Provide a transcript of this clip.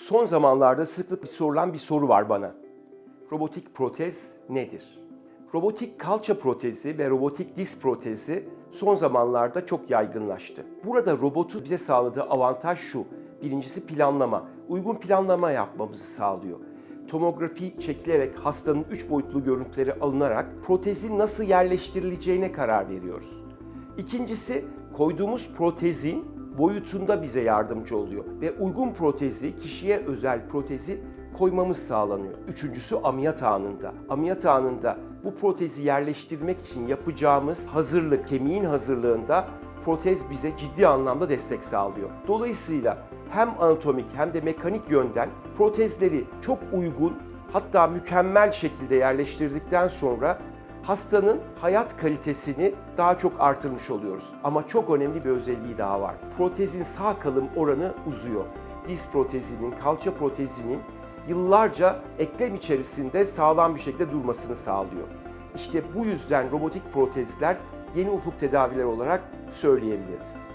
Son zamanlarda sıklıkla sorulan bir soru var bana. Robotik protez nedir? Robotik kalça protezi ve robotik diz protezi son zamanlarda çok yaygınlaştı. Burada robotun bize sağladığı avantaj şu. Birincisi planlama. Uygun planlama yapmamızı sağlıyor. Tomografi çekilerek hastanın 3 boyutlu görüntüleri alınarak protezin nasıl yerleştirileceğine karar veriyoruz. İkincisi koyduğumuz protezin boyutunda bize yardımcı oluyor ve uygun protezi, kişiye özel protezi koymamız sağlanıyor. Üçüncüsü ameliyat anında. Ameliyat anında bu protezi yerleştirmek için yapacağımız hazırlık, kemiğin hazırlığında protez bize ciddi anlamda destek sağlıyor. Dolayısıyla hem anatomik hem de mekanik yönden protezleri çok uygun hatta mükemmel şekilde yerleştirdikten sonra hastanın hayat kalitesini daha çok artırmış oluyoruz. Ama çok önemli bir özelliği daha var. Protezin sağ kalım oranı uzuyor. Diz protezinin, kalça protezinin yıllarca eklem içerisinde sağlam bir şekilde durmasını sağlıyor. İşte bu yüzden robotik protezler yeni ufuk tedaviler olarak söyleyebiliriz.